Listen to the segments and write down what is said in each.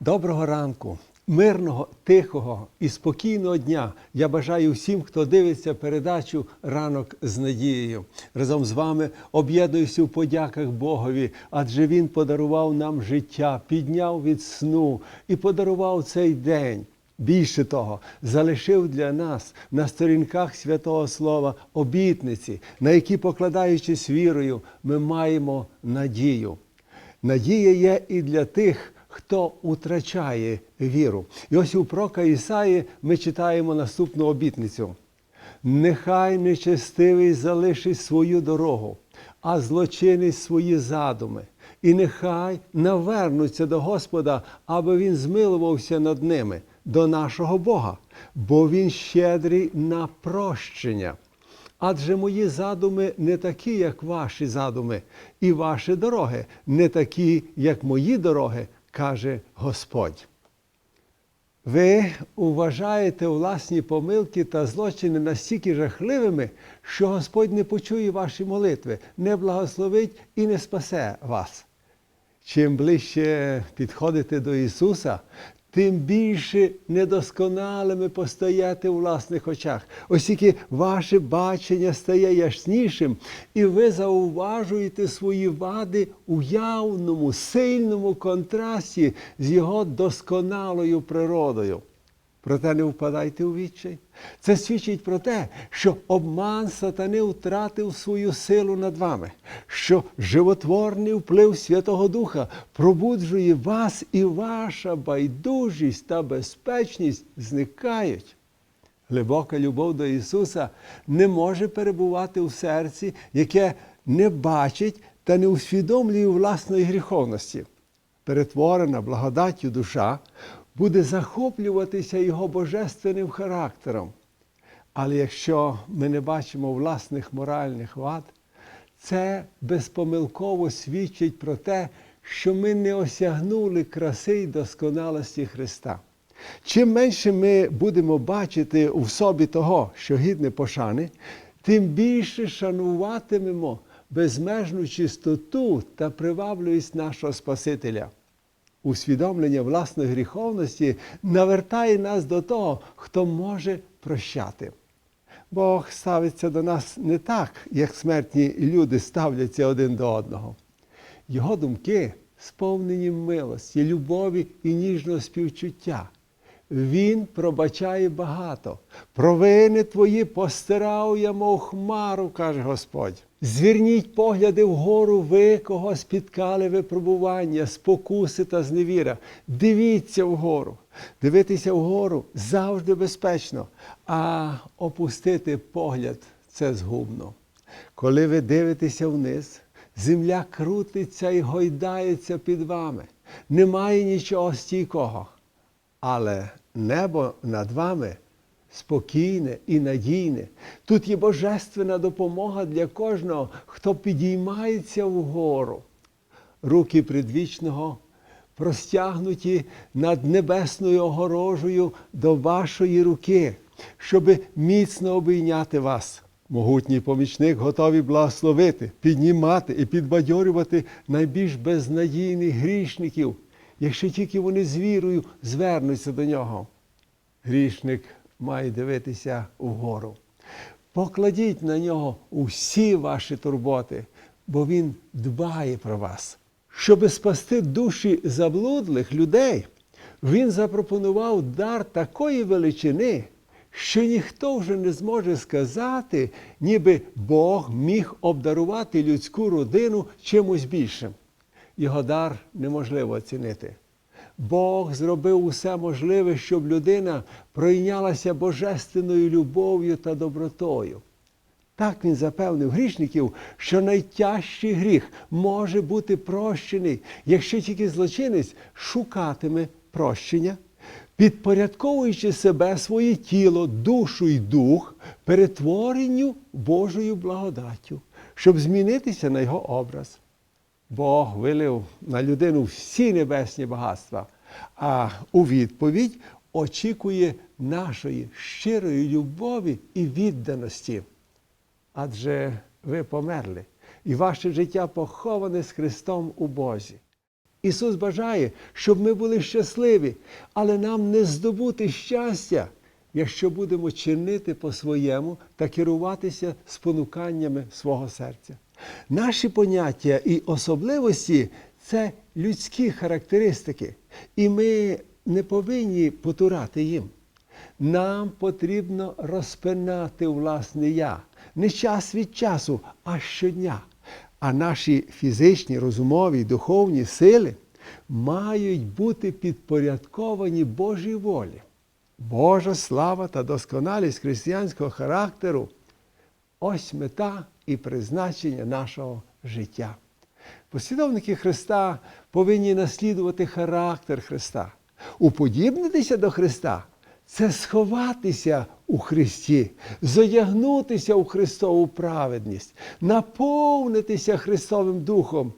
Доброго ранку, мирного, тихого і спокійного дня. Я бажаю всім, хто дивиться передачу Ранок з надією. Разом з вами об'єднуюся в подяках Богові, адже Він подарував нам життя, підняв від сну і подарував цей день. Більше того, залишив для нас на сторінках святого Слова обітниці, на які, покладаючись вірою, ми маємо надію. Надія є і для тих, хто утрачає віру. І ось у прока Ісаї ми читаємо наступну обітницю. Нехай нечестивий залишить свою дорогу, а злочинець свої задуми. І нехай навернуться до Господа, аби Він змилувався над ними, до нашого Бога, бо Він щедрий на прощення. Адже мої задуми не такі, як ваші задуми, і ваші дороги не такі, як мої дороги, каже Господь. Ви вважаєте власні помилки та злочини настільки жахливими, що Господь не почує ваші молитви, не благословить і не спасе вас. Чим ближче підходите до Ісуса, тим більше недосконалими постаєте у власних очах. Оскільки ваше бачення стає яснішим, і ви зауважуєте свої вади у явному, сильному контрасті з його досконалою природою. Проте не впадайте у відчай. Це свідчить про те, що обман сатани втратив свою силу над вами, що животворний вплив Святого Духа пробуджує вас і ваша байдужість та безпечність зникають. Глибока любов до Ісуса не може перебувати у серці, яке не бачить та не усвідомлює власної гріховності. Перетворена благодаттю душа буде захоплюватися його божественним характером. Але якщо ми не бачимо власних моральних вад, це безпомилково свідчить про те, що ми не осягнули краси й досконалості Христа. Чим менше ми будемо бачити у собі того, що гідне пошани, тим більше шануватимемо безмежну чистоту та привабливість нашого Спасителя усвідомлення власної гріховності навертає нас до того, хто може прощати. Бог ставиться до нас не так, як смертні люди ставляться один до одного. Його думки сповнені милості, любові і ніжного співчуття. Він пробачає багато. Провини твої постирав я, мов хмару, каже Господь. Зверніть погляди вгору, ви, кого спіткали випробування, спокуси та зневіра. Дивіться вгору. Дивитися вгору завжди безпечно, а опустити погляд це згубно. Коли ви дивитеся вниз, земля крутиться і гойдається під вами. Немає нічого стійкого. Але небо над вами спокійне і надійне. Тут є божественна допомога для кожного, хто підіймається вгору. Руки предвічного простягнуті над небесною огорожею до вашої руки, щоби міцно обійняти вас. Могутній помічник готовий благословити, піднімати і підбадьорювати найбільш безнадійних грішників, якщо тільки вони з вірою звернуться до нього. Грішник має дивитися вгору. Покладіть на нього усі ваші турботи, бо він дбає про вас. Щоби спасти душі заблудлих людей, він запропонував дар такої величини, що ніхто вже не зможе сказати, ніби Бог міг обдарувати людську родину чимось більшим. Його дар неможливо оцінити. Бог зробив усе можливе, щоб людина пройнялася божественною любов'ю та добротою. Так він запевнив грішників, що найтяжчий гріх може бути прощений, якщо тільки злочинець шукатиме прощення, підпорядковуючи себе, своє тіло, душу і дух перетворенню Божою благодаттю, щоб змінитися на його образ. Бог вилив на людину всі небесні багатства, а у відповідь очікує нашої щирої любові і відданості. Адже ви померли, і ваше життя поховане з Христом у Бозі. Ісус бажає, щоб ми були щасливі, але нам не здобути щастя, якщо будемо чинити по-своєму та керуватися спонуканнями свого серця. Наші поняття і особливості це людські характеристики, і ми не повинні потурати їм. Нам потрібно розпинати власне я не час від часу, а щодня. А наші фізичні, розумові, духовні сили мають бути підпорядковані Божій волі. Божа слава та досконалість християнського характеру ось мета і призначення нашого життя. Послідовники Христа повинні наслідувати характер Христа. Уподібнитися до Христа це сховатися у Христі, зодягнутися у Христову праведність, наповнитися Христовим Духом.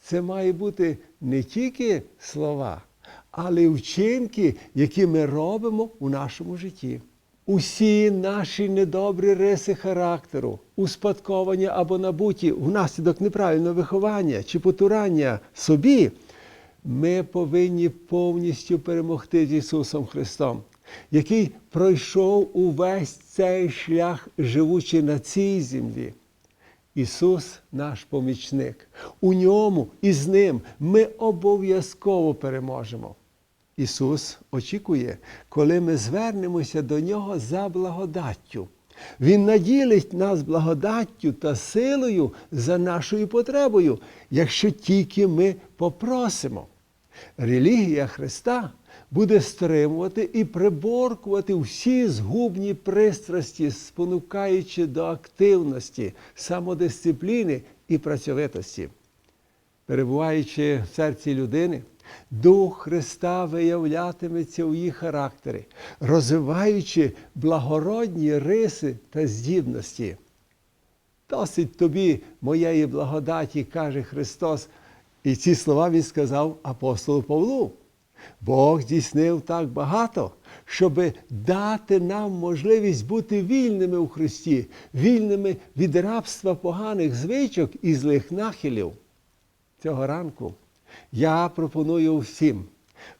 Це має бути не тільки слова, але й вчинки, які ми робимо у нашому житті. Усі наші недобрі риси характеру, успадковані або набуті внаслідок неправильного виховання чи потурання собі, ми повинні повністю перемогти з Ісусом Христом, який пройшов увесь цей шлях, живучи на цій землі. Ісус наш помічник. У ньому і з ним ми обов'язково переможемо. Ісус очікує, коли ми звернемося до Нього за благодаттю. Він наділить нас благодаттю та силою за нашою потребою, якщо тільки ми попросимо. Релігія Христа буде стримувати і приборкувати всі згубні пристрасті, спонукаючи до активності, самодисципліни і працьовитості. Перебуваючи в серці людини, Дух Христа виявлятиметься у її характері, розвиваючи благородні риси та здібності. Досить тобі моєї благодаті, каже Христос, і ці слова Він сказав апостолу Павлу. Бог здійснив так багато, щоб дати нам можливість бути вільними у Христі, вільними від рабства поганих звичок і злих нахилів. Цього ранку я пропоную всім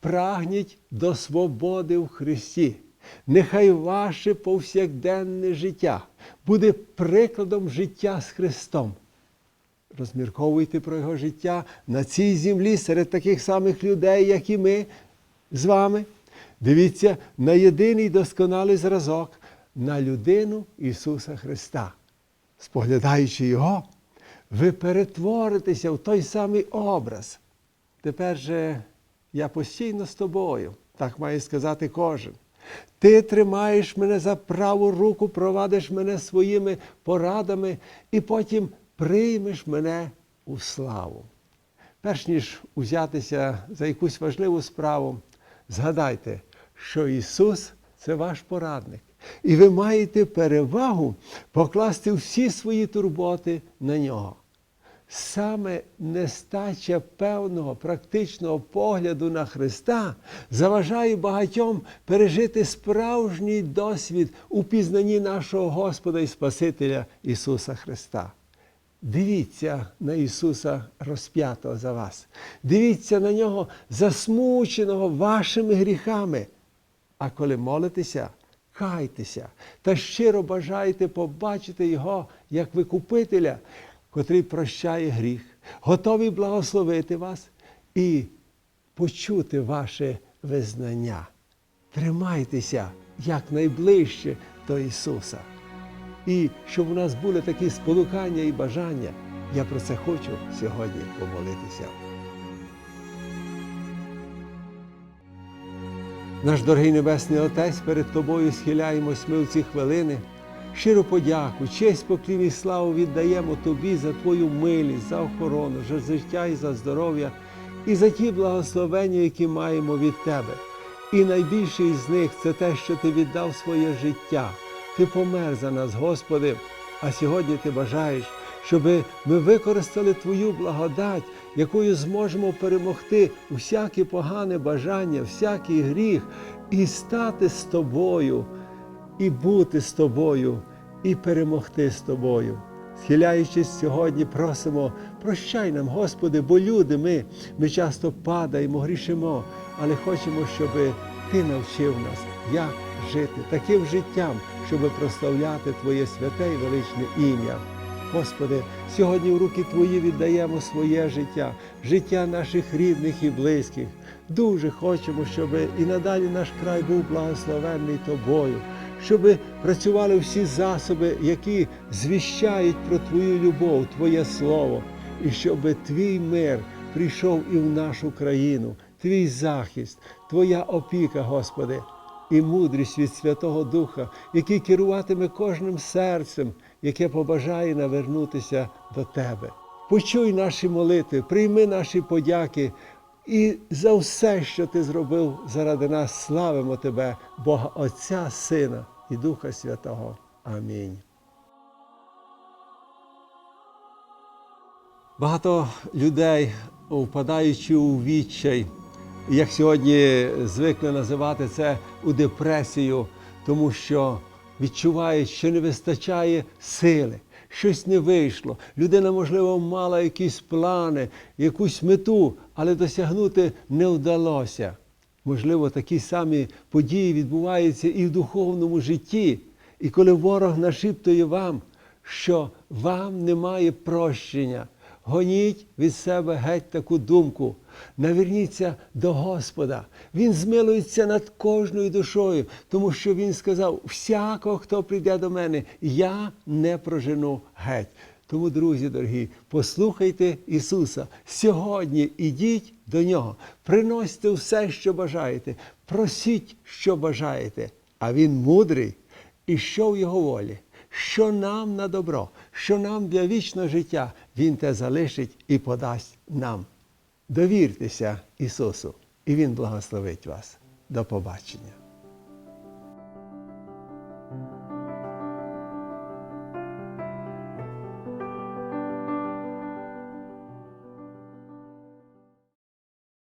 прагніть до свободи в Христі. Нехай ваше повсякденне життя буде прикладом життя з Христом. Розмірковуйте про його життя на цій землі серед таких самих людей, як і ми з вами. Дивіться на єдиний досконалий зразок, на людину Ісуса Христа. Споглядаючи Його, ви перетворитеся в той самий образ. Тепер же я постійно з тобою, так має сказати кожен. Ти тримаєш мене за праву руку, провадиш мене своїми порадами і потім приймеш мене у славу. Перш ніж узятися за якусь важливу справу, згадайте, що Ісус це ваш порадник. І ви маєте перевагу покласти всі свої турботи на нього. Саме нестача певного практичного погляду на Христа заважає багатьом пережити справжній досвід у пізнанні нашого Господа і Спасителя Ісуса Христа. Дивіться на Ісуса розп'ятого за вас. Дивіться на Нього засмученого вашими гріхами. А коли молитеся, кайтеся та щиро бажаєте побачити Його як Викупителя, котрий прощає гріх, готовий благословити вас і почути ваше визнання. Тримайтеся якнайближче до Ісуса. І щоб у нас були такі спонукання і бажання, я про це хочу сьогодні помолитися. Наш дорогий Небесний Отець, перед Тобою схиляємось ми в ці хвилини. Щиру подяку, честь, поклін і славу віддаємо Тобі за Твою милість, за охорону, за життя і за здоров'я, і за ті благословення, які маємо від Тебе. І найбільше із них це те, що Ти віддав своє життя. Ти помер за нас, Господи, а сьогодні Ти бажаєш, щоб ми використали Твою благодать, якою зможемо перемогти усяке погане бажання, всякий гріх і стати з тобою, і бути з тобою, і перемогти з тобою. Схиляючись сьогодні, просимо, прощай нам, Господи, бо люди ми, ми часто падаємо, грішимо, але хочемо, щоб Ти навчив нас, як жити таким життям, щоб прославляти Твоє святе і величне ім'я. Господи, сьогодні в руки Твої віддаємо своє життя, життя наших рідних і близьких. Дуже хочемо, щоб і надалі наш край був благословенний Тобою, щоб працювали всі засоби, які звіщають про Твою любов, Твоє Слово, і щоб Твій мир прийшов і в нашу країну, Твій захист, Твоя опіка, Господи і мудрість від Святого Духа, який керуватиме кожним серцем, яке побажає навернутися до Тебе. Почуй наші молитви, прийми наші подяки і за все, що Ти зробив заради нас, славимо Тебе, Бога Отця, Сина і Духа Святого. Амінь. Багато людей, впадаючи у відчай, як сьогодні звикли називати це у депресію, тому що відчувають, що не вистачає сили, щось не вийшло. Людина, можливо, мала якісь плани, якусь мету, але досягнути не вдалося. Можливо, такі самі події відбуваються і в духовному житті. І коли ворог нашіптує вам, що вам немає прощення, гоніть від себе геть таку думку. Наверніться до Господа. Він змилується над кожною душою, тому що Він сказав: всякого, хто прийде до мене, я не прожену геть. Тому, друзі дорогі, послухайте Ісуса. Сьогодні ідіть до Нього, приносьте все, що бажаєте, просіть, що бажаєте. А Він мудрий і що в Його волі, що нам на добро, що нам для вічного життя, Він те залишить і подасть нам. Довіртеся Ісусу, і Він благословить вас. До побачення.